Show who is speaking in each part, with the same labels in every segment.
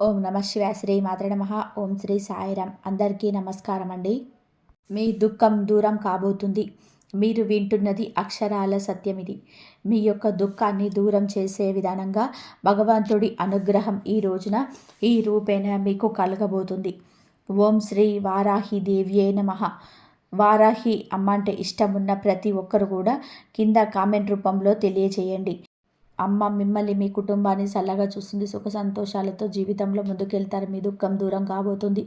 Speaker 1: ఓం నమ శివాయ. శ్రీ మాత్ర నమ. ఓం శ్రీ సాయిరామ్. అందరికీ నమస్కారం అండి మీ దుఃఖం దూరం కాబోతుంది. మీరు వింటున్నది అక్షరాల సత్యం ఇది. మీ యొక్క దుఃఖాన్ని దూరం చేసే విధానంగా భగవంతుడి అనుగ్రహం ఈ రోజున ఈ రూపేణ మీకు కలగబోతుంది. ఓం శ్రీ వారాహి దేవ్యే నమ. వారాహి అమ్మ అంటే ఇష్టం ఉన్న ప్రతి ఒక్కరు కూడా కింద కామెంట్ రూపంలో తెలియజేయండి. అమ్మ మిమ్మల్ని మీ కుటుంబాన్ని చల్లగా చూస్తుంది. సుఖ సంతోషాలతో జీవితంలో ముందుకెళ్తారు. మీ దుఃఖం దూరం కాబోతుంది.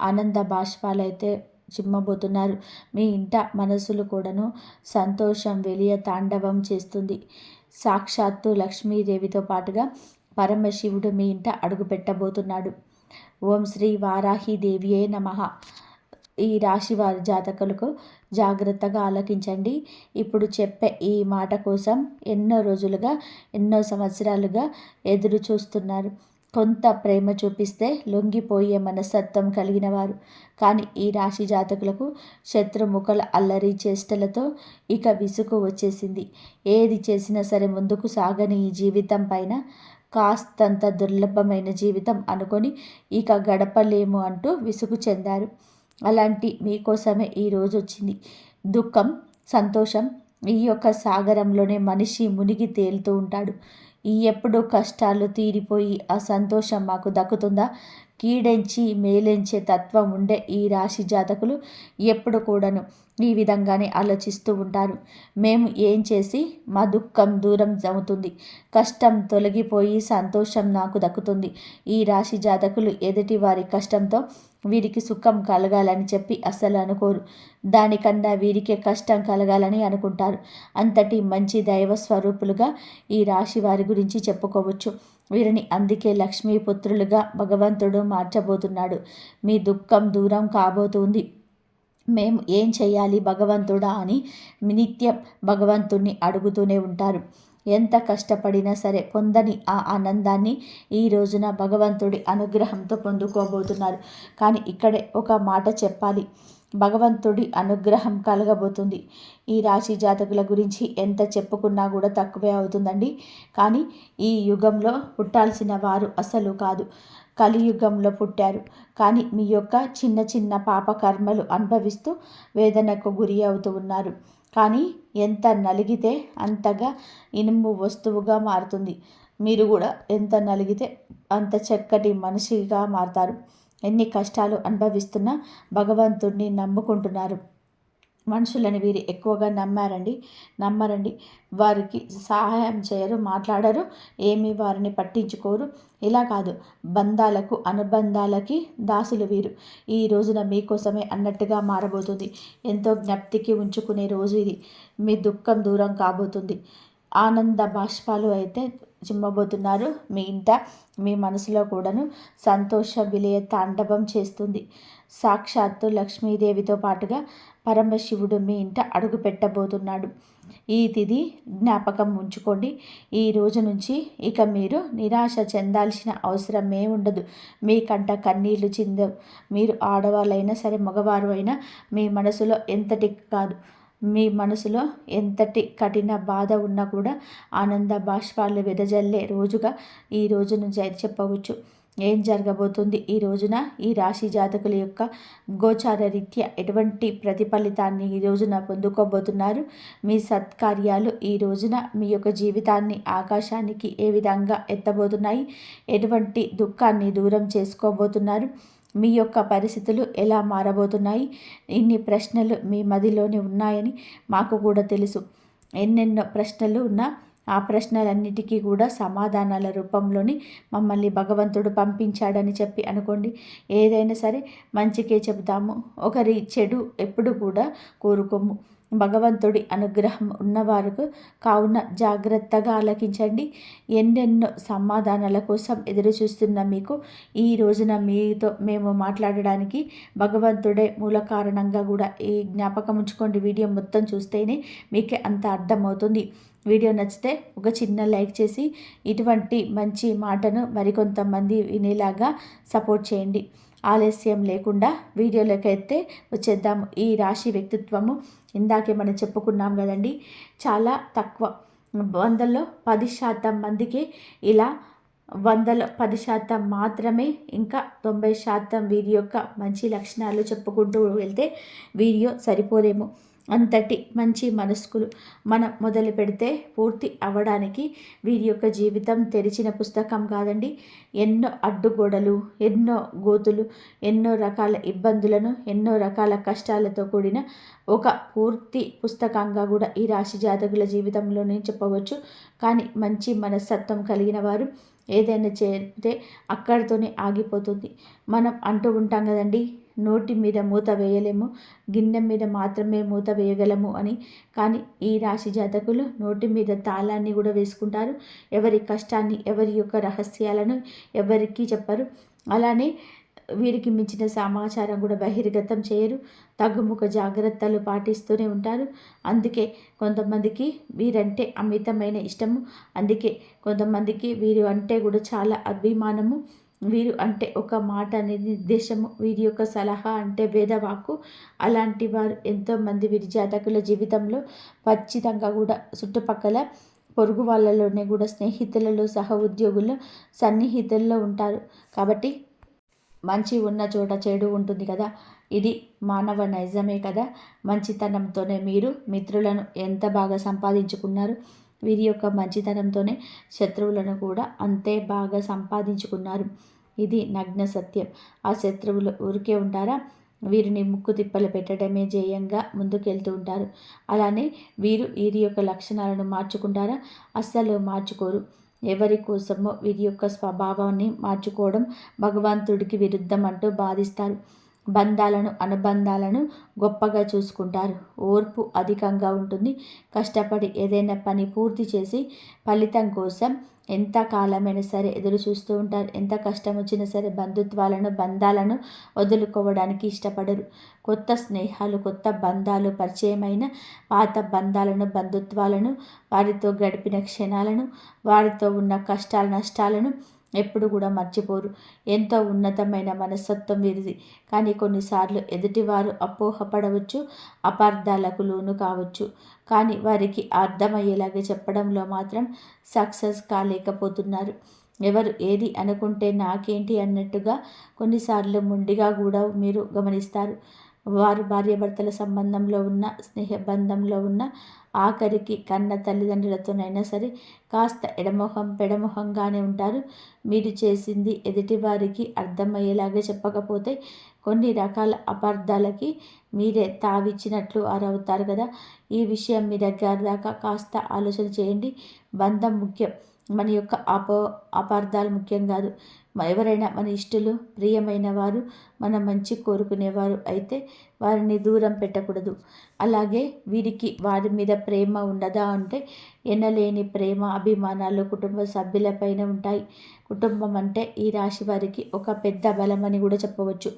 Speaker 1: ఆనంద బాష్పాలు అయితే చిమ్మబోతున్నారు. మీ ఇంట మనసులు కూడాను సంతోషం వెలియ తాండవం చేస్తుంది. సాక్షాత్తు లక్ష్మీదేవితో పాటుగా పరమశివుడు మీ ఇంట అడుగు పెట్టబోతున్నాడు ఓం శ్రీ వారాహి దేవియే నమ. ఈ రాశి వారి జాతకులకు జాగ్రత్తగా ఆలకించండి. ఇప్పుడు చెప్పే ఈ మాట కోసం ఎన్నో రోజులుగా ఎన్నో సంవత్సరాలుగా ఎదురు చూస్తున్నారు. కొంత ప్రేమ చూపిస్తే లొంగిపోయే మనస్తత్వం కలిగిన వారు. కానీ ఈ రాశి జాతకులకు శత్రుముఖల అల్లరి చేష్టలతో ఇక విసుగు వచ్చేసింది. ఏది చేసినా సరే ముందుకు సాగని ఈ జీవితం పైన కాస్తంత దుర్లభమైన జీవితం అనుకొని ఇక గడపలేము అంటూ విసుగు చెందారు. అలాంటి మీకోసమే ఈరోజు వచ్చింది. దుఃఖం సంతోషం ఈ యొక్క సాగరంలోనే మనిషి మునిగి తేలుతూ ఉంటాడు. ఈ ఎప్పుడు కష్టాలు తీరిపోయి ఆ సంతోషం మాకు దక్కుతుందా? కీడెంచి మేలెంచే తత్వం ఉండే ఈ రాశి జాతకులు ఎప్పుడు కూడాను ఈ విధంగానే ఆలోచిస్తూ ఉంటారు. మేము ఏం చేసి మా దుఃఖం దూరం అవుతుంది కష్టం తొలగిపోయి సంతోషం నాకు దక్కుతుంది. ఈ రాశి జాతకులు ఎదుటి వారి కష్టంతో వీరికి సుఖం కలగాలని చెప్పి అస్సలు అనుకోరు. దానికన్నా వీరికే కష్టం కలగాలని అనుకుంటారు. అంతటి మంచి దైవ స్వరూపులుగా ఈ రాశి వారి గురించి చెప్పుకోవచ్చు. వీరిని అందుకే లక్ష్మీపుత్రులుగా భగవంతుడు మార్చబోతున్నాడు. మీ దుఃఖం దూరం కాబోతుంది. మేము ఏం చేయాలి భగవంతుడా అని నిత్యం భగవంతుణ్ణి అడుగుతూనే ఉంటారు. ఎంత కష్టపడినా సరే పొందని ఆ ఆనందాన్ని ఈ రోజున భగవంతుడి అనుగ్రహంతో పొందుకోబోతున్నారు. కానీ ఇక్కడే ఒక మాట చెప్పాలి. భగవంతుడి అనుగ్రహం కలగబోతుంది. ఈ రాశి జాతకుల గురించి ఎంత చెప్పుకున్నా కూడా తక్కువే అవుతుందండి. కానీ ఈ యుగంలో పుట్టాల్సిన వారు అసలు కాదు. కలియుగంలో పుట్టారు. కానీ మీ యొక్క చిన్న చిన్న పాపకర్మలు అనుభవిస్తూ వేదనకు గురి అవుతూ ఉన్నారు. కానీ ఎంత నలిగితే అంతగా ఇనుము వస్తువుగా మారుతుంది. మీరు కూడా ఎంత నలిగితే అంత చక్కటి మనిషిగా మారుతారు. ఎన్ని కష్టాలు అనుభవిస్తున్నా భగవంతుడిని నమ్ముకుంటున్నారు. మనుషులని వీరు ఎక్కువగా నమ్మారండి. నమ్మరండి. వారికి సహాయం చేయరు మాట్లాడరు ఏమీ వారిని పట్టించుకోరు. ఇలా కాదు. బంధాలకు అనుబంధాలకి దాసులు వీరు. ఈ రోజున మీకోసమే అన్నట్టుగా మారబోతుంది. ఎంతో జ్ఞప్తికి ఉంచుకునే రోజు ఇది. మీ దుఃఖం దూరం కాబోతుంది. ఆనంద బాష్పాలు అయితే చిమ్మబోతున్నారు మీ ఇంట మీ మనసులో కూడాను సంతోష విలయ తాండవం చేస్తుంది. సాక్షాత్తు లక్ష్మీదేవితో పాటుగా పరమశివుడు మీ ఇంట అడుగు పెట్టబోతున్నాడు ఈ తిది జ్ఞాపకం ఉంచుకోండి. ఈ రోజు నుంచి ఇక మీరు నిరాశ చెందాల్సిన అవసరం ఉండదు. మీకంట కన్నీళ్ళు చింద మీరు ఆడవాళ్ళైనా సరే మగవారు అయినా మీ మనసులో ఎంతటి కాదు. మీ మనసులో ఎంతటి కఠిన బాధ ఉన్నా కూడా ఆనంద బాష్పాలు విదజల్లే రోజుగా ఈ రోజు నుంచి అయితే చెప్పవచ్చు. ఏం జరగబోతుంది? ఈ రోజున ఈ రాశి జాతకుల యొక్క గోచార రీత్యా ఎటువంటి ప్రతిఫలితాన్ని ఈ రోజున పొందుకోబోతున్నారు? మీ సత్కార్యాలు ఈ రోజున మీ యొక్క జీవితాన్ని ఆకాశానికి ఏ విధంగా ఎత్తబోతున్నాయి? ఎటువంటి దుఃఖాన్ని దూరం చేసుకోబోతున్నారు? మీ యొక్క పరిస్థితులు ఎలా మారబోతున్నాయి? ఇన్ని ప్రశ్నలు మీ మదిలోనే ఉన్నాయని మాకు కూడా తెలుసు. ఎన్నెన్నో ప్రశ్నలు ఉన్నా ఆ ప్రశ్నలన్నిటికీ కూడా సమాధానాల రూపంలోని మమ్మల్ని భగవంతుడు పంపించాడని చెప్పి అనుకోండి. ఏదైనా సరే మంచికే చెబుతాము. ఒకరి చెడు ఎప్పుడు కూడా కోరుకోము. భగవంతుడి అనుగ్రహం ఉన్నవారికి కావున జాగ్రత్తగా ఆలకించండి. ఎన్నెన్నో సమాధానాల కోసం ఎదురు చూస్తున్న మీకు ఈ రోజున మీతో మేము మాట్లాడడానికి భగవంతుడే మూల కారణంగా కూడా ఈ జ్ఞాపకం ఉంచుకోండి. వీడియో మొత్తం చూస్తేనే మీకే అంత అర్థమవుతుంది. వీడియో నచ్చితే ఒక చిన్న లైక్ చేసి ఇటువంటి మంచి మాటను మరికొంతమంది వినేలాగా సపోర్ట్ చేయండి. ఆలస్యం లేకుండా వీడియోలోకి అయితే వచ్చేద్దాము ఈ రాశి వ్యక్తిత్వము. ఇందాకే మనం చెప్పుకున్నాం కదండి చాలా తక్కువ. వందల్లో పది శాతం మందికి ఇలా వందలో పది శాతం మాత్రమే ఇంకా తొంభై శాతం వీరి యొక్క మంచి లక్షణాలు చెప్పుకుంటూ వెళ్తే వీడియో సరిపోదేమో. అంతటి మంచి మనస్కులు మనం మొదలు పెడితే పూర్తి అవ్వడానికి వీరి యొక్క జీవితం తెరిచిన పుస్తకం కాదండి. ఎన్నో అడ్డుగోడలు ఎన్నో గోతులు ఎన్నో రకాల ఇబ్బందులను ఎన్నో రకాల కష్టాలతో కూడిన ఒక పూర్తి పుస్తకంగా కూడా ఈ రాశి జాతకుల జీవితంలోనే చెప్పవచ్చు. కానీ మంచి మనస్తత్వం కలిగిన వారు ఏదైనా చేస్తే అక్కడితోనే ఆగిపోతుంది. మనం అంటూ ఉంటాం కదండి నోటి మీద మూత వేయలేము గిన్నె మీద మాత్రమే మూత వేయగలము అని. కానీ ఈ రాశి జాతకులు నోటి మీద తాళాన్ని కూడా వేసుకుంటారు. ఎవరి కష్టాన్ని ఎవరి యొక్క రహస్యాలను ఎవరికీ చెప్పరు. అలానే వీరికి మించిన సమాచారం కూడా బహిర్గతం చేయరు. తగ్గుముఖ జాగ్రత్తలు పాటిస్తూనే ఉంటారు. అందుకే కొంతమందికి వీరంటే అమితమైన ఇష్టము. అందుకే కొంతమందికి వీరు అంటే కూడా చాలా అభిమానము. వీరు అంటే ఒక మాట అనేది నిర్దేశము. వీరి యొక్క సలహా అంటే వేదవాకు అలాంటి వారు ఎంతోమంది వీరి జాతకుల జీవితంలో ఖచ్చితంగా కూడా చుట్టుపక్కల పొరుగు వాళ్ళలోనే కూడా స్నేహితులలో సహ ఉద్యోగుల్లో సన్నిహితుల్లో ఉంటారు. కాబట్టి మంచి ఉన్న చోట చెడు ఉంటుంది కదా. ఇది మానవ నైజమే కదా. మంచితనంతోనే మీరు మిత్రులను ఎంత బాగా సంపాదించుకున్నారు వీరి యొక్క మంచితనంతోనే శత్రువులను కూడా అంతే బాగా సంపాదించుకున్నారు. ఇది నగ్న సత్యం. ఆ శత్రువులు ఊరికే ఉంటారా? వీరిని ముక్కు తిప్పలు పెట్టడమే జేయంగా ముందుకెళ్తూ ఉంటారు. అలానే వీరు వీరి యొక్క లక్షణాలను మార్చుకుంటారా? అస్సలు మార్చుకోరు. ఎవరి కోసమో వీరి యొక్క స్వభావాన్ని మార్చుకోవడం భగవంతుడికి విరుద్ధం అంటూ బాధిస్తారు. బంధాలను అనుబంధాలను గొప్పగా చూసుకుంటారు. ఓర్పు అధికంగా ఉంటుంది. కష్టపడి ఏదైనా పని పూర్తి చేసి ఫలితం కోసం ఎంత కాలమైనా సరే ఎదురు చూస్తూ ఉంటారు. ఎంత కష్టం వచ్చినా సరే బంధుత్వాలను బంధాలను వదులుకోవడానికి ఇష్టపడరు. కొత్త స్నేహాలు కొత్త బంధాలు పరిచయమైన పాత బంధాలను బంధుత్వాలను వారితో గడిపిన క్షణాలను వారితో ఉన్న కష్టాల నష్టాలను ఎప్పుడు కూడా మర్చిపోరు. ఎంతో ఉన్నతమైన మనస్తత్వం వీరిది. కానీ కొన్నిసార్లు ఎదుటివారు అపోహపడవచ్చు అపార్థాలకు లోను కావచ్చు. కానీ వారికి అర్థమయ్యేలాగా చెప్పడంలో మాత్రం సక్సెస్ కాలేకపోతున్నారు. ఎవరు ఏది అనుకుంటే నాకేంటి అన్నట్టుగా కొన్నిసార్లు ముండిగా కూడా మీరు గమనిస్తారు. వారు భార్యాభర్తల సంబంధంలో ఉన్న స్నేహబంధంలో ఉన్న ఆఖరికి కన్న తల్లిదండ్రులతోనైనా సరే కాస్త ఎడమొహం పెడమొహంగానే ఉంటారు. మీరు చేసింది ఎదుటివారికి అర్థమయ్యేలాగా చెప్పకపోతే కొన్ని రకాల అపార్థాలకి మీరే తావిచ్చినట్లు అరవుతారు కదా. ఈ విషయం మీ దగ్గర దాకా కాస్త ఆలోచన చేయండి. బంధం ముఖ్యం. మన యొక్క అపో అపార్థాలు ముఖ్యం కాదు. ఎవరైనా మన ఇష్టలు ప్రియమైన వారు మన మంచి కోరుకునేవారు అయితే వారిని దూరం పెట్టకూడదు. అలాగే వీరికి వారి మీద ప్రేమ ఉండదా అంటే ఎనలేని ప్రేమ అభిమానాలు కుటుంబ సభ్యులపైన ఉంటాయి. కుటుంబం అంటే ఈ రాశి వారికి ఒక పెద్ద బలమని కూడా చెప్పవచ్చు.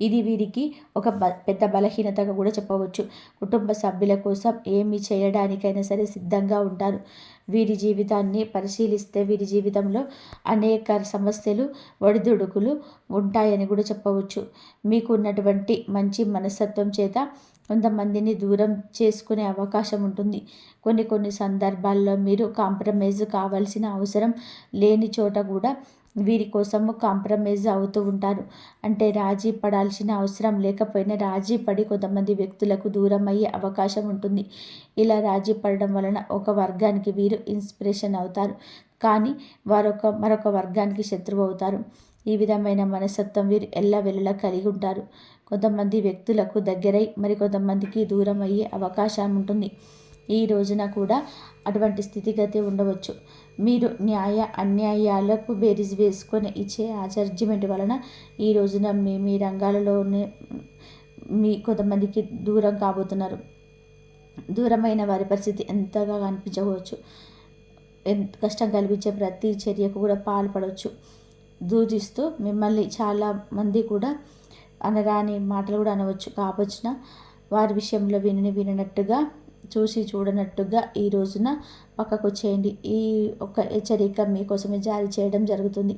Speaker 1: ఇది వీరికి ఒక బ పెద్ద బలహీనతగా కూడా చెప్పవచ్చు. కుటుంబ సభ్యుల కోసం ఏమి చేయడానికైనా సరే సిద్ధంగా ఉంటారు. వీరి జీవితాన్ని పరిశీలిస్తే వీరి జీవితంలో అనేక సమస్యలు ఒడిదుడుకులు ఉంటాయని కూడా చెప్పవచ్చు. మీకు ఉన్నటువంటి మంచి మనస్తత్వం చేత కొంతమందిని దూరం చేసుకునే అవకాశం ఉంటుంది. కొన్ని కొన్ని సందర్భాల్లో మీరు కాంప్రమైజ్ కావాల్సిన అవసరం లేని చోట కూడా వీరి కోసము కాంప్రమైజ్ అవుతూ ఉంటారు. అంటే రాజీ పడాల్సిన అవసరం లేకపోయినా రాజీ పడి కొంతమంది వ్యక్తులకు దూరం అయ్యే అవకాశం ఉంటుంది. ఇలా రాజీ పడడం వలన ఒక వర్గానికి వీరు ఇన్స్పిరేషన్ అవుతారు. కానీ వారొక మరొక వర్గానికి శత్రువు అవుతారు. ఈ విధమైన మనస్తత్వం వీరు ఎల్లవెల్లలా కలిగి ఉంటారు. కొంతమంది వ్యక్తులకు దగ్గరై మరికొంతమందికి దూరం అయ్యే అవకాశం ఉంటుంది. ఈ రోజున కూడా అటువంటి స్థితిగతి ఉండవచ్చు. మీరు న్యాయ అన్యాయాలకు బేరీజ్ వేసుకొని ఇచ్చే ఆ జడ్జిమెంట్ వలన ఈ రోజున మీ మీ రంగాలలోనే మీ కొంతమందికి దూరం కాబోతున్నారు. దూరమైన వారి పరిస్థితి ఎంతగా కనిపించవచ్చు? ఎంత కష్టం కల్పించే ప్రతి చర్యకు కూడా పాల్పడవచ్చు. దూచిస్తూ మిమ్మల్ని చాలా మంది కూడా అనరాని మాటలు కూడా అనవచ్చు. కావచ్చిన? వారి విషయంలో వినని వినట్టుగా చూసి చూడనట్టుగా ఈ రోజున పక్కకు వచ్చేయండి ఈ ఒక హెచ్చరిక మీకోసమే జారీ చేయడం జరుగుతుంది.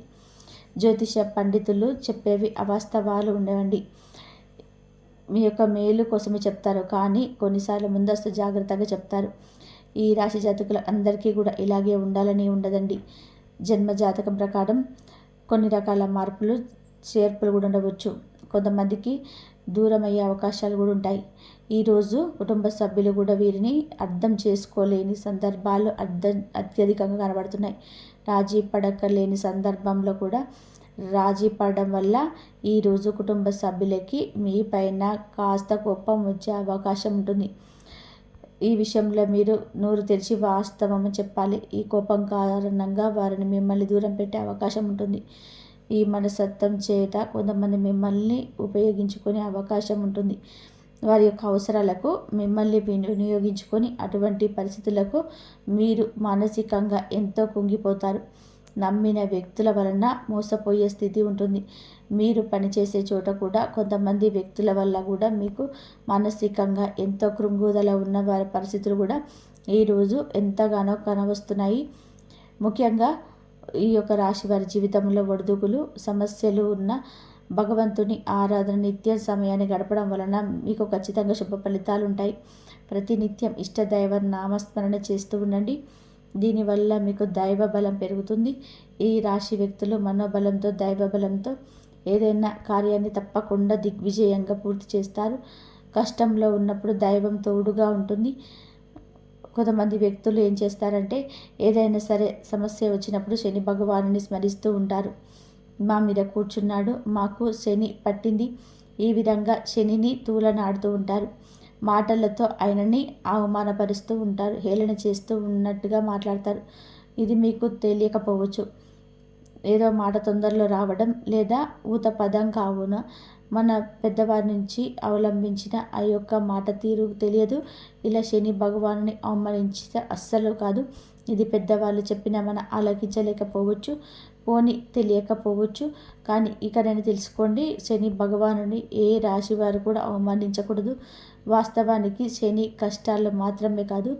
Speaker 1: జ్యోతిష పండితులు చెప్పేవి అవాస్తవాలు ఉండవండి. మీ యొక్క మేలు కోసమే చెప్తారు. కానీ కొన్నిసార్లు ముందస్తు జాగ్రత్తగా చెప్తారు. ఈ రాశి జాతకులు అందరికీ కూడా ఇలాగే ఉండాలని ఉండదండి. జన్మ జాతకం ప్రకారం కొన్ని రకాల మార్పులు చేర్పులు కూడా ఉండవచ్చు. కొంతమందికి దూరం అయ్యే అవకాశాలు కూడా ఉంటాయి. ఈరోజు కుటుంబ సభ్యులు కూడా వీరిని అర్థం చేసుకోలేని సందర్భాలు అర్థం అత్యధికంగా కనబడుతున్నాయి. రాజీ పడకలేని సందర్భంలో కూడా రాజీ పడడం వల్ల ఈరోజు కుటుంబ సభ్యులకి మీ పైన కాస్త కోపం వచ్చే అవకాశం ఉంటుంది. ఈ విషయంలో మీరు నోరు తెరిచి వాస్తవం చెప్పాలి. ఈ కోపం కారణంగా వారిని మిమ్మల్ని దూరం పెట్టే అవకాశం ఉంటుంది. ఈ మనసత్వం చేత కొంతమంది మిమ్మల్ని ఉపయోగించుకునే అవకాశం ఉంటుంది. వారి యొక్క అవసరాలకు మిమ్మల్ని వినియోగించుకొని అటువంటి పరిస్థితులకు మీరు మానసికంగా ఎంతో కుంగిపోతారు. నమ్మిన వ్యక్తుల వలన మోసపోయే స్థితి ఉంటుంది. మీరు పనిచేసే చోట కూడా కొంతమంది వ్యక్తుల వల్ల కూడా మీకు మానసికంగా ఎంతో కృంగుదల ఉన్న వారి పరిస్థితులు కూడా ఈరోజు ఎంతగానో కనవస్తున్నాయి ముఖ్యంగా ఈ యొక్క రాశి వారి జీవితంలో ఒడిదుగులు సమస్యలు ఉన్న భగవంతుని ఆరాధన నిత్య సమయాన్ని గడపడం వలన మీకు ఖచ్చితంగా శుభ ఫలితాలు ఉంటాయి ప్రతినిత్యం ఇష్టదైవ నామస్మరణ చేస్తూ ఉండండి. దీనివల్ల మీకు దైవ బలం పెరుగుతుంది. ఈ రాశి వ్యక్తులు మనోబలంతో దైవ బలంతో ఏదైనా కార్యాన్ని తప్పకుండా దిగ్విజయంగా పూర్తి చేస్తారు. కష్టంలో ఉన్నప్పుడు దైవం తోడుగా ఉంటుంది. కొంతమంది వ్యక్తులు ఏం చేస్తారంటే ఏదైనా సరే సమస్య వచ్చినప్పుడు శని భగవాను స్మరిస్తూ ఉంటారు. మా మీద కూర్చున్నాడు. మాకు శని పట్టింది. ఈ విధంగా శనిని తూలనాడుతూ ఉంటారు. మాటలతో ఆయనని అవమానపరుస్తూ ఉంటారు. హేళన చేస్తూ ఉన్నట్టుగా మాట్లాడతారు. ఇది మీకు తెలియకపోవచ్చు. ఏదో మాట తొందరలో రావడం లేదా ఊత పదం కావున మన పెద్దవారి నుంచి అవలంబించిన ఆ యొక్క మాట తీరు తెలియదు. ఇలా శని భగవాను అవమానించిన అస్సలు కాదు. ఇది పెద్దవాళ్ళు చెప్పినా మనం ఆలోకించలేకపోవచ్చు పోని తెలియకపోవచ్చు. కానీ ఇక నేను తెలుసుకోండి శని భగవానుని ఏ రాశి వారు కూడా అవమానించకూడదు. వాస్తవానికి శని కష్టాలు మాత్రమే కాదు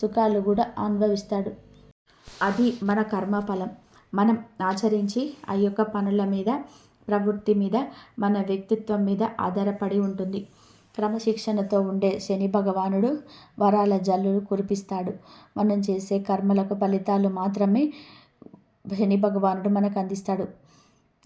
Speaker 1: సుఖాలు కూడా అనుభవిస్తాడు. అది మన కర్మఫలం. మనం ఆచరించి ఆ యొక్క పనుల మీద ప్రవృత్తి మీద మన వ్యక్తిత్వం మీద ఆధారపడి ఉంటుంది. క్రమశిక్షణతో ఉండే శని భగవానుడు వరాల జల్లులు కురిపిస్తాడు. మనం చేసే కర్మలకు ఫలితాలు మాత్రమే శని భగవానుడు మనకు అందిస్తాడు.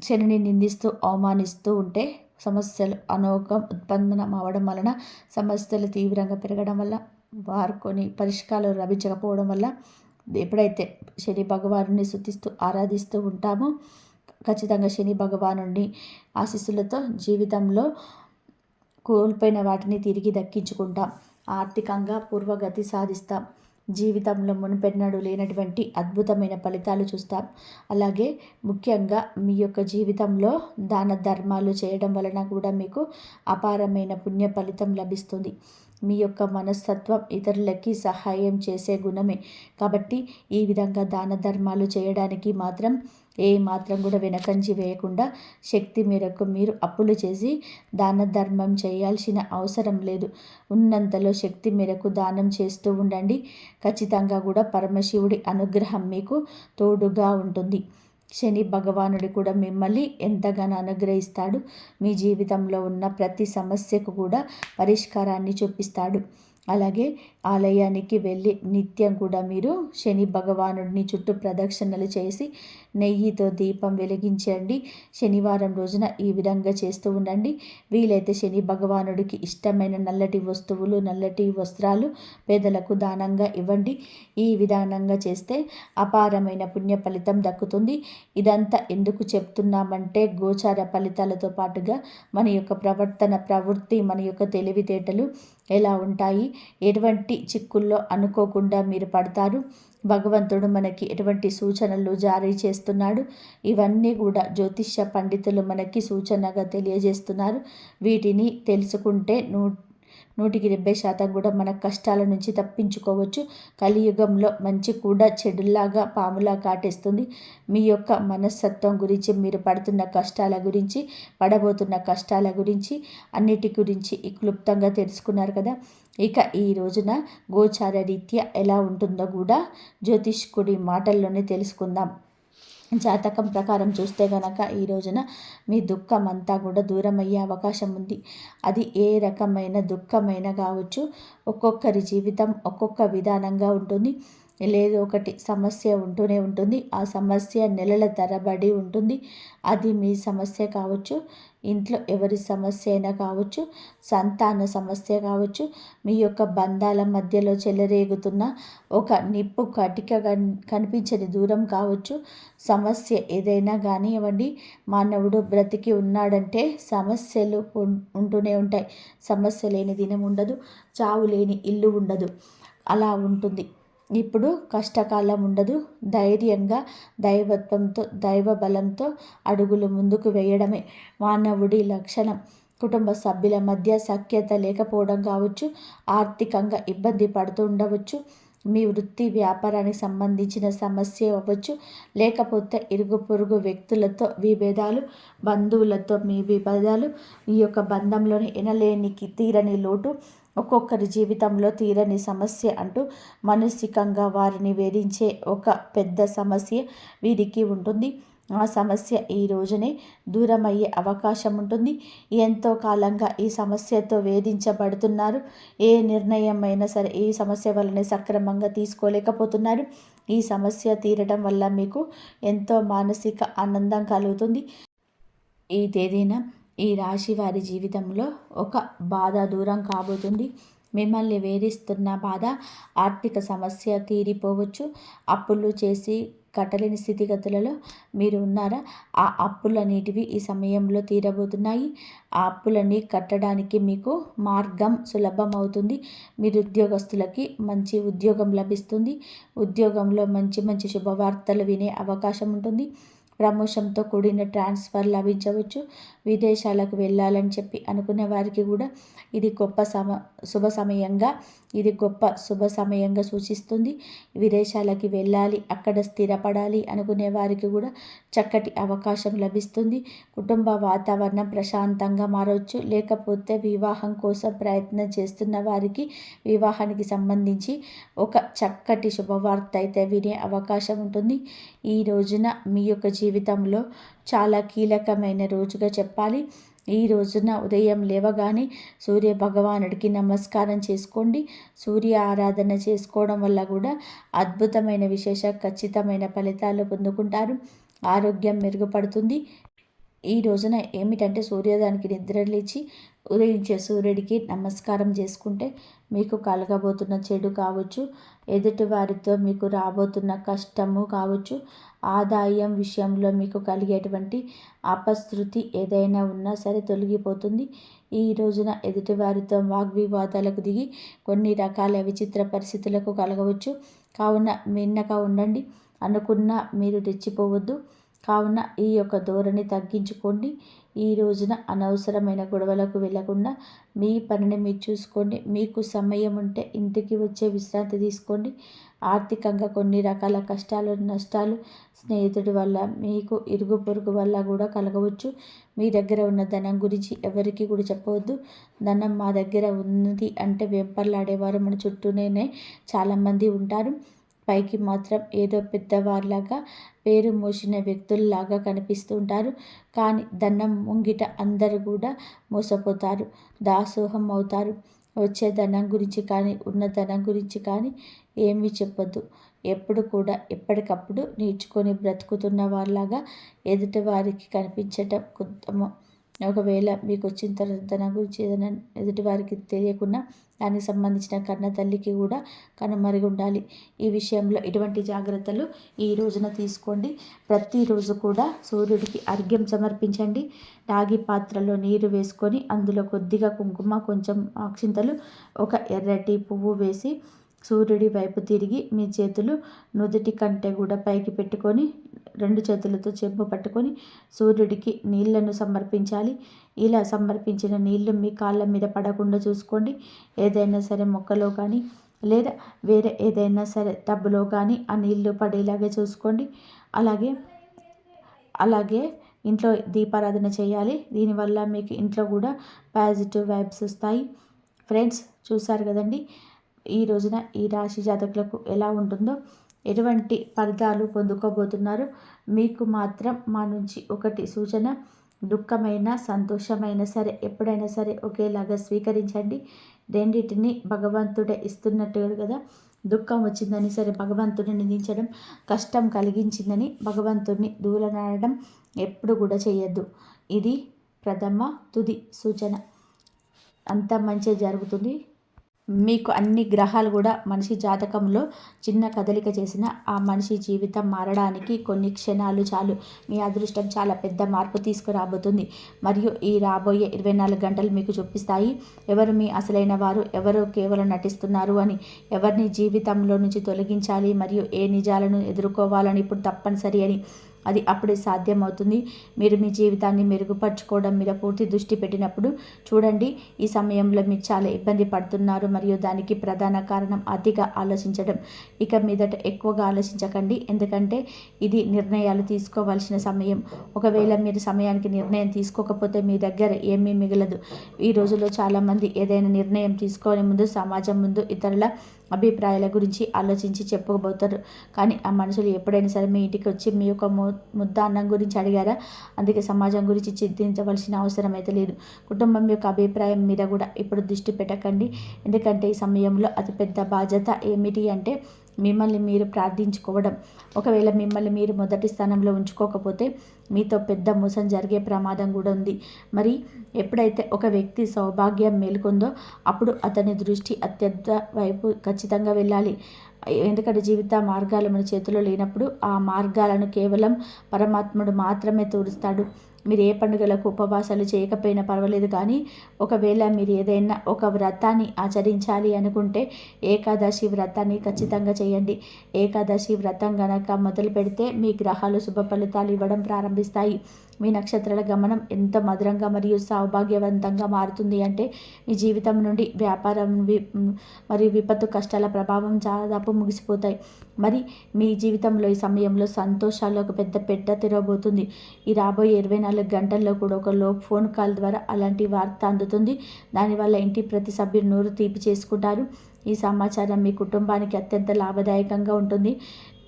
Speaker 1: శనిని నిందిస్తూ అవమానిస్తూ ఉంటే సమస్యలు అనోకం ఉత్పన్నం అవ్వడం వలన సమస్యలు తీవ్రంగా పెరగడం వల్ల వారుకొని పరిష్కారాలు లభించకపోవడం వల్ల ఎప్పుడైతే శని భగవాను శుద్ధిస్తూ ఆరాధిస్తూ ఉంటామో ఖచ్చితంగా శని భగవాను ఆశీస్సులతో జీవితంలో కోల్పోయిన వాటిని తిరిగి దక్కించుకుంటాం. ఆర్థికంగా పూర్వగతి సాధిస్తాం. జీవితంలో మునుపెన్నడు లేనటువంటి అద్భుతమైన ఫలితాలు చూస్తాం. అలాగే ముఖ్యంగా మీ యొక్క జీవితంలో దాన ధర్మాలు చేయడం వలన కూడా మీకు అపారమైన పుణ్య ఫలితం లభిస్తుంది. మీ యొక్క మనస్తత్వం ఇతరులకి సహాయం చేసే గుణమే. కాబట్టి ఈ విధంగా దాన ధర్మాలు చేయడానికి మాత్రం ఏ మాత్రం కూడా వెనకంచి వేయకుండా శక్తి మేరకు మీరు అప్పులు చేసి దాన ధర్మం చేయాల్సిన అవసరం లేదు. ఉన్నంతలో శక్తి మేరకు దానం చేస్తూ ఉండండి. ఖచ్చితంగా కూడా పరమశివుడి అనుగ్రహం మీకు తోడుగా ఉంటుంది. శని భగవానుడు కూడా మిమ్మల్ని ఎంతగానో అనుగ్రహిస్తాడు. మీ జీవితంలో ఉన్న ప్రతి సమస్యకు కూడా పరిష్కారాన్ని చూపిస్తాడు. అలాగే ఆలయానికి వెళ్ళి నిత్యం కూడా మీరు శని భగవానుడిని చుట్టూ ప్రదక్షిణలు చేసి నెయ్యితో దీపం వెలిగించండి. శనివారం రోజున ఈ విధంగా చేస్తూ ఉండండి. వీలైతే శని భగవానుడికి ఇష్టమైన నల్లటి వస్తువులు నల్లటి వస్త్రాలు పేదలకు దానంగా ఇవ్వండి. ఈ విధానంగా చేస్తే అపారమైన పుణ్య ఫలితం దక్కుతుంది. ఇదంతా ఎందుకు చెప్తున్నామంటే గోచార ఫలితాలతో పాటుగా మన యొక్క ప్రవర్తన ప్రవృత్తి మన యొక్క తెలివితేటలు ఎలా ఉంటాయి? ఎటువంటి చిక్కుల్లో అనుకోకుండా మీరు పడతారు. భగవంతుడు మనకి ఎటువంటి సూచనలు జారీ చేస్తున్నాడు? ఇవన్నీ కూడా జ్యోతిష్య పండితులు మనకి సూచనగా తెలియజేస్తున్నారు. వీటిని తెలుసుకుంటే నూ నూటికి డెబ్బై శాతం కూడా మన కష్టాల నుంచి తప్పించుకోవచ్చు. కలియుగంలో మంచి కూడా చెడులాగా పాములా కాటేస్తుంది. మీ యొక్క మనస్తత్వం గురించి మీరు పడుతున్న కష్టాల గురించి పడబోతున్న కష్టాల గురించి అన్నిటి గురించి క్లుప్తంగా తెలుసుకున్నారు కదా. ఇక ఈ రోజున గోచార రీత్యా ఎలా ఉంటుందో కూడా జ్యోతిష్కుడి మాటల్లోనే తెలుసుకుందాం. జాతకం ప్రకారం చూస్తే గనక ఈ రోజున మీ దుఃఖం అంతా కూడా దూరం అయ్యే అవకాశం ఉంది. అది ఏ రకమైన దుఃఖమైన కావచ్చు ఒక్కొక్కరి జీవితం ఒక్కొక్క విధానంగా ఉంటుంది. లేదు ఒకటి సమస్య ఉంటూనే ఉంటుంది. ఆ సమస్య నెలల తరబడి ఉంటుంది. అది మీ సమస్య కావచ్చు ఇంట్లో ఎవరి సమస్య అయినా కావచ్చు సంతాన సమస్య కావచ్చు మీ యొక్క బంధాల మధ్యలో చెలరేగుతున్న ఒక నిప్పు కటిక కనిపించని దూరం కావచ్చు. సమస్య ఏదైనా కానివ్వండి. మానవుడు బ్రతికి ఉన్నాడంటే సమస్యలు ఉంటూనే ఉంటాయి. సమస్య లేని దినం ఉండదు. చావు లేని ఇల్లు ఉండదు. అలా ఉంటుంది. ఇప్పుడు కష్టకాలం ఉండదు. ధైర్యంగా దైవత్వంతో దైవ బలంతో అడుగులు ముందుకు వేయడమే మానవుడి లక్షణం. కుటుంబ సభ్యుల మధ్య సఖ్యత లేకపోవడం కావచ్చు ఆర్థికంగా ఇబ్బంది పడుతూ ఉండవచ్చు మీ వృత్తి వ్యాపారానికి సంబంధించిన సమస్య అవ్వచ్చు లేకపోతే ఇరుగు పొరుగు వ్యక్తులతో విభేదాలు బంధువులతో మీ విభేదాలు ఈ యొక్క బంధంలోని ఎనలేని తీరని లోటు ఒక్కొక్కరి జీవితంలో తీరని సమస్య అంటూ మానసికంగా వారిని వేధించే ఒక పెద్ద సమస్య వీరికి ఉంటుంది. ఆ సమస్య ఈ రోజునే దూరమయ్యే అవకాశం ఉంటుంది. ఎంతో కాలంగా ఈ సమస్యతో వేధించబడుతున్నారు. ఏ నిర్ణయం అయినా సరే ఈ సమస్య వల్లనే సక్రమంగా తీసుకోలేకపోతున్నారు. ఈ సమస్య తీరడం వల్ల మీకు ఎంతో మానసిక ఆనందం కలుగుతుంది. ఈ తేదీన ఈ రాశి వారి జీవితంలో ఒక బాధ దూరం కాబోతుంది. మిమ్మల్ని వేధిస్తున్న బాధ ఆర్థిక సమస్య తీరిపోవచ్చు. అప్పులు చేసి కట్టలేని స్థితిగతులలో మీరు ఉన్నారా? ఆ అప్పులన్నిటివి ఈ సమయంలో తీరబోతున్నాయి. ఆ అప్పులన్నీ కట్టడానికి మీకు మార్గం సులభం అవుతుంది మీరు ఉద్యోగస్తులకి మంచి ఉద్యోగం లభిస్తుంది. ఉద్యోగంలో మంచి మంచి శుభవార్తలు వినే అవకాశం ఉంటుంది. ప్రమోషన్తో కూడిన ట్రాన్స్ఫర్ లభించవచ్చు. విదేశాలకు వెళ్ళాలని చెప్పి అనుకునే వారికి కూడా ఇది గొప్ప సమ శుభ సమయంగా ఇది గొప్ప శుభ సమయంగా సూచిస్తుంది. విదేశాలకి వెళ్ళాలి అక్కడ స్థిరపడాలి అనుకునే వారికి కూడా చక్కటి అవకాశం లభిస్తుంది. కుటుంబ వాతావరణం ప్రశాంతంగా మారవచ్చు. లేకపోతే వివాహం కోసం ప్రయత్నం చేస్తున్న వారికి వివాహానికి సంబంధించి ఒక చక్కటి శుభవార్త అయితే వినే అవకాశం ఉంటుంది. ఈ రోజున మీ యొక్క జీవితంలో చాలా కీలకమైన రోజుగా చెప్పాలి. ఈ రోజున ఉదయం లేవగానే సూర్య భగవానుడికి నమస్కారం చేసుకోండి. సూర్య ఆరాధన చేసుకోవడం వల్ల కూడా అద్భుతమైన విశేష ఖచ్చితమైన ఫలితాలు పొందుకుంటారు. ఆరోగ్యం మెరుగుపడుతుంది. ఈ రోజున ఏమిటంటే సూర్యోదయానికి నిద్రలేచి ఉదయించే సూర్యుడికి నమస్కారం చేసుకుంటే మీకు కలగబోతున్న చెడు కావచ్చు ఎదుటి వారితో మీకు రాబోతున్న కష్టము కావచ్చు ఆదాయం విషయంలో మీకు కలిగేటువంటి అపశృతి ఏదైనా ఉన్నా సరే తొలగిపోతుంది. ఈ రోజున ఎదుటివారితో వాగ్వివాదాలకు దిగి కొన్ని రకాల విచిత్ర పరిస్థితులకు కలగవచ్చు. కావున మిన్నగా ఉండండి. అనుకున్న మీరు తెచ్చిపోవద్దు కావున ఈ యొక్క ధోరణి తగ్గించుకోండి. ఈ రోజున అనవసరమైన గొడవలకు వెళ్ళకుండా మీ పనిని మీరు చూసుకోండి. మీకు సమయం ఉంటే ఇంటికి వచ్చే విశ్రాంతి తీసుకోండి. ఆర్థికంగా కొన్ని రకాల కష్టాలు నష్టాలు స్నేహితుడి వల్ల మీకు ఇరుగు పొరుగు వల్ల కూడా కలగవచ్చు. మీ దగ్గర ఉన్న ధనం గురించి ఎవరికి కూడా చెప్పవద్దు. ధనం మా దగ్గర ఉంది అంటే వెంపర్లాడేవారు మన చుట్టూనే చాలామంది ఉంటారు. పైకి మాత్రం ఏదో పెద్దవారిలాగా పేరు మోసిన వ్యక్తుల్లాగా కనిపిస్తూ ఉంటారు కానీ ధనం ముంగిట అందరూ కూడా మోసపోతారు. దాసోహం అవుతారు. వచ్చే ధనం గురించి కానీ ఉన్న ధనం గురించి కానీ ఏమీ చెప్పొద్దు. ఎప్పుడు కూడా ఎప్పటికప్పుడు నేర్చుకొని బ్రతుకుతున్న వాళ్ళలాగా ఎదుటి వారికి కనిపించటం ఉత్తమం. ఒకవేళ మీకు వచ్చిన తర్వాత దాని గురించి ఏదైనా ఎదుటి వారికి తెలియకుండా దానికి సంబంధించిన కన్న తల్లికి కూడా కనుమరుగు ఉండాలి ఈ విషయంలో ఎటువంటి జాగ్రత్తలు ఈ రోజున తీసుకోండి. ప్రతిరోజు కూడా సూర్యుడికి అర్ఘ్యం సమర్పించండి. రాగి పాత్రలో నీరు వేసుకొని అందులో కొద్దిగా కుంకుమ కొంచెం అక్షింతలు ఒక ఎర్రటి పువ్వు వేసి సూర్యుడి వైపు తిరిగి మీ చేతులు నుదుటి కంటే కూడా పైకి పెట్టుకొని రెండు చేతులతో చెంపు పట్టుకొని సూర్యుడికి నీళ్ళను సమర్పించాలి. ఇలా సమర్పించిన నీళ్ళు మీ కాళ్ళ మీద పడకుండా చూసుకోండి. ఏదైనా సరే మొక్కలో కానీ లేదా వేరే ఏదైనా సరే టబ్బులో కానీ ఆ నీళ్ళు పడేలాగే చూసుకోండి. అలాగే అలాగే ఇంట్లో దీపారాధన చేయాలి. దీనివల్ల మీకు ఇంట్లో కూడా పాజిటివ్ వైబ్స్ వస్తాయి. ఫ్రెండ్స్ చూసారు కదండి? ఈ రోజున ఈ రాశి జాతకులకు ఎలా ఉంటుందో ఎటువంటి ఫలితాలు పొందుకోబోతున్నారు? మీకు మాత్రం మా నుంచి ఒకటి సూచన దుఃఖమైన సంతోషమైన సరే ఎప్పుడైనా సరే ఒకేలాగా స్వీకరించండి. రెండింటిని భగవంతుడే ఇస్తున్నట్టు కదా. దుఃఖం వచ్చిందని సరే భగవంతుని నిందించడం కష్టం కలిగించిందని భగవంతుడిని దూలనాడడం ఎప్పుడు కూడా చేయొద్దు. ఇది ప్రథమ తుది సూచన. అంత మంచి జరుగుతుంది. మీకు అన్ని గ్రహాలు కూడా మనిషి జాతకంలో చిన్న కదలిక చేసిన ఆ మనిషి జీవితం మారడానికి కొన్ని క్షణాలు చాలు. మీ అదృష్టం చాలా పెద్ద మార్పు తీసుకురాబోతుంది. మరియు ఈ రాబోయే ఇరవై నాలుగు గంటలు మీకు చూపిస్తాయి. ఎవరు మీ అసలైన వారు? ఎవరు కేవలం నటిస్తున్నారు అని ఎవరిని జీవితంలో నుంచి తొలగించాలి? మరియు ఏ నిజాలను ఎదుర్కోవాలని ఇప్పుడు తప్పనిసరి అని అది అప్పుడే సాధ్యమవుతుంది. మీరు మీ జీవితాన్ని మెరుగుపరచుకోవడం మీద పూర్తి దృష్టి పెట్టినప్పుడు చూడండి ఈ సమయంలో మీరు చాలా ఇబ్బంది పడుతున్నారు మరియు దానికి ప్రధాన కారణం అతిగా ఆలోచించడం. ఇక మీదట ఎక్కువగా ఆలోచించకండి. ఎందుకంటే ఇది నిర్ణయాలు తీసుకోవాల్సిన సమయం. ఒకవేళ మీరు సమయానికి నిర్ణయం తీసుకోకపోతే మీ దగ్గర ఏమీ మిగలదు. ఈ రోజుల్లో చాలామంది ఏదైనా నిర్ణయం తీసుకొని ముందు సమాజం ముందు ఇతరుల అభిప్రాయాల గురించి ఆలోచించి చెప్పుకోబోతారు. కానీ ఆ మనుషులు ఎప్పుడైనా సరే మీ ఇంటికి వచ్చి మీ యొక్క ముద్ద అన్నం గురించి అడిగారా? అందుకే సమాజం గురించి చింతించవలసిన అవసరం అయితే లేదు. కుటుంబం యొక్క అభిప్రాయం మీద కూడా ఇప్పుడు దృష్టి పెట్టకండి. ఎందుకంటే ఈ సమయంలో అతిపెద్ద బాధ్యత ఏమిటి అంటే మిమ్మల్ని మీరు ప్రార్థించుకోవడం. ఒకవేళ మిమ్మల్ని మీరు మొదటి స్థానంలో ఉంచుకోకపోతే మీతో పెద్ద మోసం జరిగే ప్రమాదం కూడా ఉంది. మరి ఎప్పుడైతే ఒక వ్యక్తి సౌభాగ్యం మేలుకుందో అప్పుడు అతని దృష్టి అత్యంత వైపు ఖచ్చితంగా వెళ్ళాలి. ఎందుకంటే జీవిత మార్గాలు మన చేతిలో లేనప్పుడు ఆ మార్గాలను కేవలం పరమాత్ముడు మాత్రమే తోడుస్తాడు. మీరు ఏ పండుగలకు ఉపవాసాలు చేయకపోయినా పర్వాలేదు కానీ ఒకవేళ మీరు ఏదైనా ఒక వ్రతాన్ని ఆచరించాలి అనుకుంటే ఏకాదశి వ్రతాన్ని ఖచ్చితంగా చేయండి. ఏకాదశి వ్రతం గనక మొదలు పెడితే మీ గ్రహాలు శుభ ఫలితాలు ఇవ్వడం ప్రారంభిస్తాయి. మీ నక్షత్రాల గమనం ఎంత మధురంగా మరియు సౌభాగ్యవంతంగా మారుతుంది అంటే మీ జీవితం నుండి వ్యాపారం మరియు విపత్తు కష్టాల ప్రభావం దాదాపు ముగిసిపోతాయి. మరి మీ జీవితంలో ఈ సమయంలో సంతోషాలు ఒక పెద్ద పెట్ట తిరగబోతుంది ఈ రాబోయే ఇరవై నాలుగు గంటల్లో కూడా ఒక లో ఫోన్ కాల్ ద్వారా అలాంటి వార్త అందుతుంది. దానివల్ల ఇంటి ప్రతి సభ్యులు నోరు తీపి చేసుకుంటారు. ఈ సమాచారం మీ కుటుంబానికి అత్యంత లాభదాయకంగా ఉంటుంది.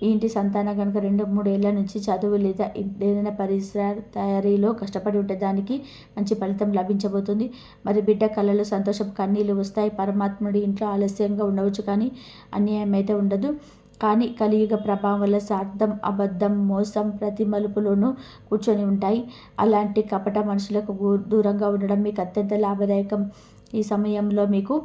Speaker 1: ఈ ఇంటి సంతానం కనుక రెండు మూడేళ్ళ నుంచి చదువు లేదా ఏదైనా పరిసర తయారీలో కష్టపడి ఉంటే దానికి మంచి ఫలితం లభించబోతుంది. మరి బిడ్డ కళ్ళలో సంతోషం కన్నీళ్ళు వస్తాయి. పరమాత్ముడి ఇంట్లో ఆలస్యంగా ఉండవచ్చు కానీ అన్యాయం అయితే ఉండదు. కానీ కలియుగ ప్రభావం వల్ల స్వార్థం అబద్ధం మోసం ప్రతి మలుపులోనూ కూర్చొని ఉంటాయి. అలాంటి కపట మనుషులకు దూరంగా ఉండడం మీకు అత్యంత లాభదాయకం. ఈ సమయంలో మీకు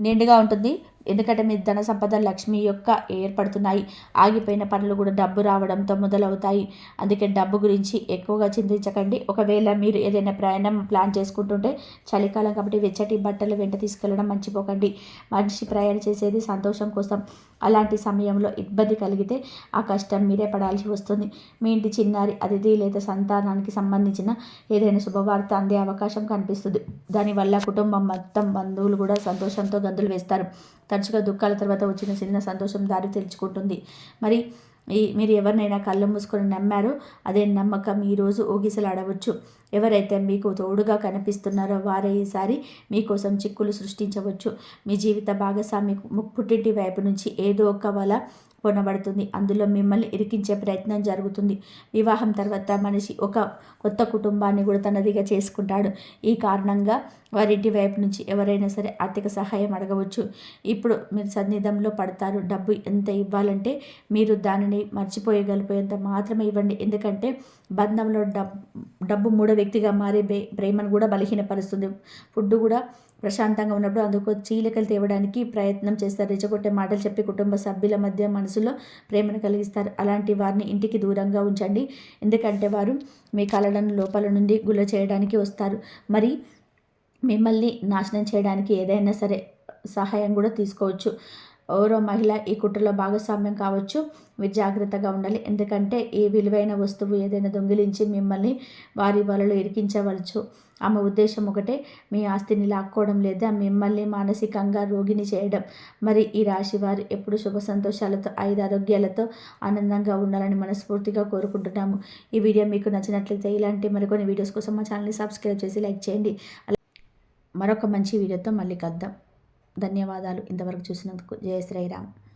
Speaker 1: నిండుగా ఉంటుంది. ఎందుకంటే మీ ధన సంపద లక్ష్మి యొక్క ఏర్పడుతున్నాయి. ఆగిపోయిన పనులు కూడా డబ్బు రావడంతో మొదలవుతాయి. అందుకే డబ్బు గురించి ఎక్కువగా చింతించకండి. ఒకవేళ మీరు ఏదైనా ప్రయాణం ప్లాన్ చేసుకుంటుంటే చలికాలం కాబట్టి వెచ్చటి బట్టలు వెంట తీసుకెళ్ళడం మర్చిపోకండి. మనిషి ప్రయాణం చేసేది సంతోషం కోసం. అలాంటి సమయంలో ఇబ్బంది కలిగితే ఆ కష్టం మీరే పడాల్సి వస్తుంది. మీ ఇంటి చిన్నారి అతిథి లేదా సంతానానికి సంబంధించిన ఏదైనా శుభవార్త అందే అవకాశం కనిపిస్తుంది. దానివల్ల కుటుంబం మొత్తం బంధువులు కూడా సంతోషంతో గంతులు వేస్తారు. తరచుగా దుఃఖాల తర్వాత వచ్చిన చిన్న సంతోషం దారి తెలుసుకుంటుంది. మరి ఈ మీరు ఎవరినైనా కళ్ళు మూసుకొని నమ్మారో అదే నమ్మకం ఈరోజు ఊగిసలాడవచ్చు. ఎవరైతే మీకు తోడుగా కనిపిస్తున్నారో వారే ఈసారి మీకోసం చిక్కులు సృష్టించవచ్చు. మీ జీవిత భాగస్వామి పుట్టింటి వైపు నుంచి ఏదో ఒక వల కొనబడుతుంది అందులో మిమ్మల్ని ఇరికించే ప్రయత్నం జరుగుతుంది. వివాహం తర్వాత మనిషి ఒక కొత్త కుటుంబాన్ని కూడా తనదిగా చేసుకుంటాడు. ఈ కారణంగా వారింటి వైపు నుంచి ఎవరైనా సరే ఆర్థిక సహాయం అడగవచ్చు. ఇప్పుడు మీరు సన్నిధంలో పడతారు. డబ్బు ఎంత ఇవ్వాలంటే మీరు దానిని మర్చిపోయగలిపోయేంత మాత్రమే ఇవ్వండి. ఎందుకంటే బంధంలో డబ్బు డబ్బు మూడో వ్యక్తిగా మారే ప్రేమను కూడా బలహీనపరుస్తుంది. ఫుడ్ కూడా ప్రశాంతంగా ఉన్నప్పుడు అందుకు చీలికలు తేవడానికి ప్రయత్నం చేస్తారు. రెచ్చగొట్టే మాటలు చెప్పి కుటుంబ సభ్యుల మధ్య మనసులో ప్రేమను కలిగిస్తారు. అలాంటి వారిని ఇంటికి దూరంగా ఉంచండి. ఎందుకంటే వారు మీ కళలను లోపల నుండి గుల చేయడానికి వస్తారు. మరి మిమ్మల్ని నాశనం చేయడానికి ఏదైనా సరే సహాయం కూడా తీసుకోవచ్చు. ఎవరో మహిళ ఈ కుట్రలో భాగస్వామ్యం కావచ్చు. మీరు జాగ్రత్తగా ఉండాలి. ఎందుకంటే ఏ విలువైన వస్తువు ఏదైనా దొంగిలించి మిమ్మల్ని వారి వలలో ఇరికించవచ్చు. ఆమె ఉద్దేశం ఒకటే. మీ ఆస్తిని లాక్కోవడం లేదా మిమ్మల్ని మానసికంగా రోగిని చేయడం. మరి ఈ రాశి వారు ఎప్పుడు శుభ సంతోషాలతో ఐదు ఆరోగ్యాలతో ఆనందంగా ఉండాలని మనస్ఫూర్తిగా కోరుకుంటున్నాము. ఈ వీడియో మీకు నచ్చినట్లయితే ఇలాంటి మరికొన్ని వీడియోస్ కోసం మా ఛానల్ని సబ్స్క్రైబ్ చేసి లైక్ చేయండి. మరొక మంచి వీడియోతో మళ్ళీ కద్దాం ధన్యవాదాలు. ఇంతవరకు చూసినందుకు జయ శ్రీరామ్.